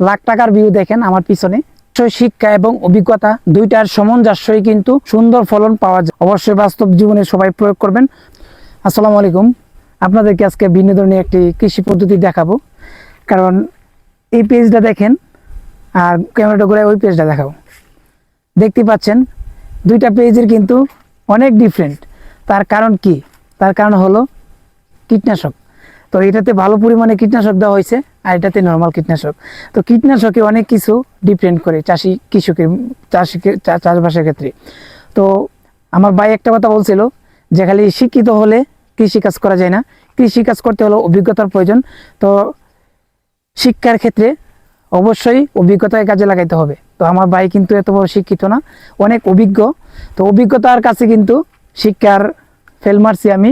লাখ টাকার ভিউ দেখেন আমার পিছনে। শিক্ষা এবং অভিজ্ঞতা দুইটার সামঞ্জস্যই কিন্তু সুন্দর ফলন পাওয়া যায়। অবশ্যই বাস্তব জীবনে সবাই প্রয়োগ করবেন। আসসালামু আলাইকুম। আপনাদেরকে আজকে ভিন্ন ধরনের একটি কৃষি পদ্ধতি দেখাবো। কারণ এই পেজটা দেখেন, আর ক্যামেরাটা করে ওই পেজটা দেখাবো। দেখতে পাচ্ছেন, দুইটা পেজের কিন্তু অনেক ডিফারেন্ট তার কারণ কি? তার কারণ হলো কীটনাশক। তো এটাতে ভালো পরিমাণে কীটনাশক দেওয়া হয়েছে, আর এটাতে নর্মাল কীটনাশক। তো কীটনাশকে অনেক কিছু ডিপেন্ড করে চাষি, কৃষকের, চাষিকে চাষবাসের ক্ষেত্রে। তো আমার ভাই একটা কথা বলছিল যে খালি শিক্ষিত হলে কৃষি কাজ করা যায় না কৃষি কাজ করতে হলে অভিজ্ঞতার প্রয়োজন। তো শিক্ষার ক্ষেত্রে অবশ্যই অভিজ্ঞতায় কাজে লাগাইতে হবে। তো আমার ভাই কিন্তু এত বড় শিক্ষিত না, অনেক অভিজ্ঞ। তো অভিজ্ঞতার কাছে কিন্তু শিক্ষার ফেল মারছি আমি।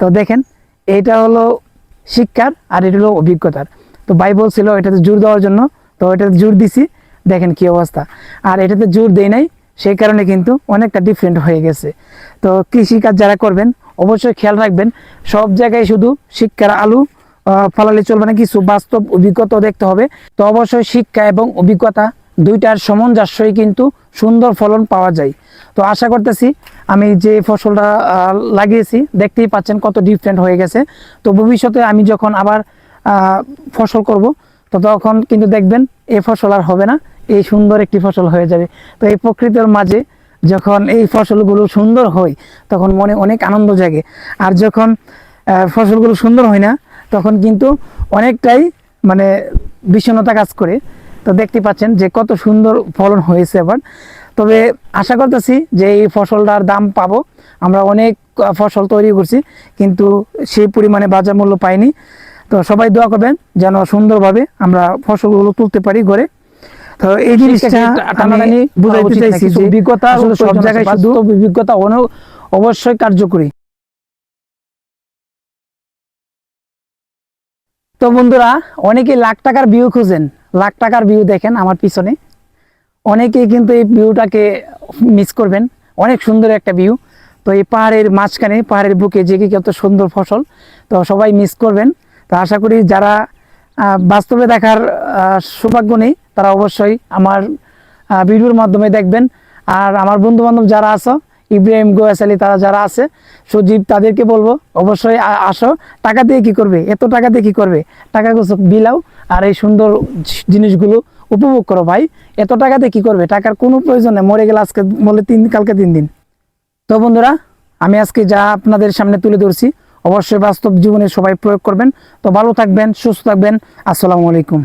তো দেখেন, এটা হলো শিক্ষার আর এটা হলো অভিজ্ঞতার। তো ভাই বলছিল এটাতে জোর দেওয়ার জন্য, তো এটাতে জোর দিছি, দেখেন কি অবস্থা। আর এটাতে জোর দেই নাই, সেই কারণে কিন্তু অনেকটা ডিফারেন্ট হয়ে গেছে। তো কৃষিকাজ যারা করবেন, অবশ্যই খেয়াল রাখবেন, সব জায়গায় শুধু শিক্ষার আলু ফলালে চলবে না, কিছু বাস্তব অভিজ্ঞতা দেখতে হবে। তো অবশ্যই শিক্ষা এবং অভিজ্ঞতা দুইটার সামঞ্জস্যই কিন্তু সুন্দর ফলন পাওয়া যায়। তো আশা করতেছি আমি যে ফসলটা লাগিয়েছি, দেখতেই পাচ্ছেন কত ডিফারেন্ট হয়ে গেছে। তো ভবিষ্যতে আমি যখন আবার ফসল করব, তো তখন কিন্তু দেখবেন এই ফসল আর হবে না, এই সুন্দর একটি ফসল হয়ে যাবে। তো এই প্রকৃতির মাঝে যখন এই ফসলগুলো সুন্দর হয়, তখন মনে অনেক আনন্দ জাগে। আর যখন ফসলগুলো সুন্দর হয় না, তখন কিন্তু অনেকটাই মানে বিষণ্ণতা কাজ করে। তো দেখতে পাচ্ছেন যে কত সুন্দর ফলন হয়েছে এবার। তবে আশা করতেছি যে এই ফসলটার দাম পাবো। আমরা অনেক ফসল তৈরি করছি কিন্তু সেই পরিমাণে বাজার মূল্য পাইনি। তো সবাই দোয়া করবেন যেন সুন্দরভাবে আমরা ফসলগুলো তুলতে পারি ঘরে। তো এই জিনিসটা আমি বুঝাইতে চাইছি যে অভিজ্ঞতা সব জায়গায় শুধু অভিজ্ঞতা অবশ্যই কার্যকরী। তো বন্ধুরা অনেকে লাখ টাকার ভিউ খুঁজেন। লাখ টাকার ভিউ দেখেন আমার পিছনে। অনেকেই কিন্তু এই ভিউটাকে মিস করবেন। অনেক সুন্দর একটা ভিউ তো এই পাহাড়ের মাঝখানে, পাহাড়ের বুকে যে কি কত সুন্দর ফসল, তো সবাই মিস করবেন। তো আশা করি যারা বাস্তবে দেখার সৌভাগ্য নেই, তারা অবশ্যই আমার ভিডিওর মাধ্যমে দেখবেন। আর আমার বন্ধু বান্ধব যারা আছো ইব্রাহিম গোয়াস আলী তারা যারা আছে, সজীব তাদেরকে বলব, অবশ্যই আসো। টাকা দিয়ে কি করবে? এত টাকা দিয়ে কি করবে? টাকা বিলাও আর এই সুন্দর জিনিসগুলো উপভোগ করো ভাই। এত টাকা দিয়ে কি করবে? টাকার কোনো প্রয়োজন নেই। মরে গেলে আজকে বলে তিন কালকে তিন দিন। তো বন্ধুরা, আমি আজকে যা আপনাদের সামনে তুলে ধরছি, অবশ্যই বাস্তব জীবনে সবাই প্রয়োগ করবেন। তো ভালো থাকবেন, সুস্থ থাকবেন। আসসালামু আলাইকুম।